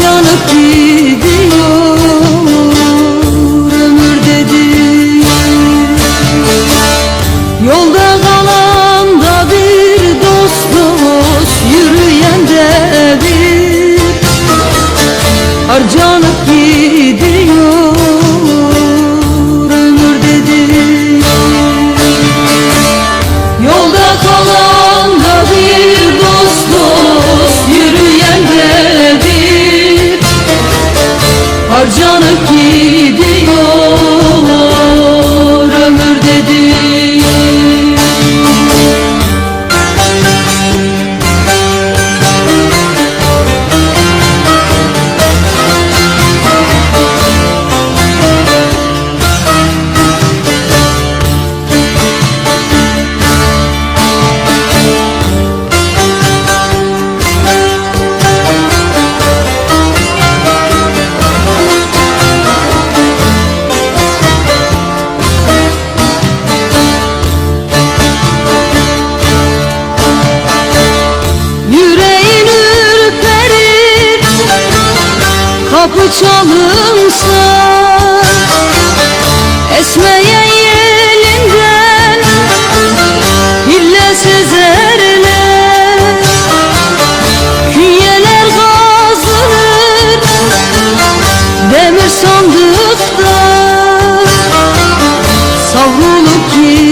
yanıp gidiyor ömür dedi. Yolda kalan da bir dost dost yürüyen de bir. Harcanıp gidiyor Kapı çalınsa Esmeyen yelinden Hille sezerler Künyeler kazılır Demir sandıkta Savrulup gidiyor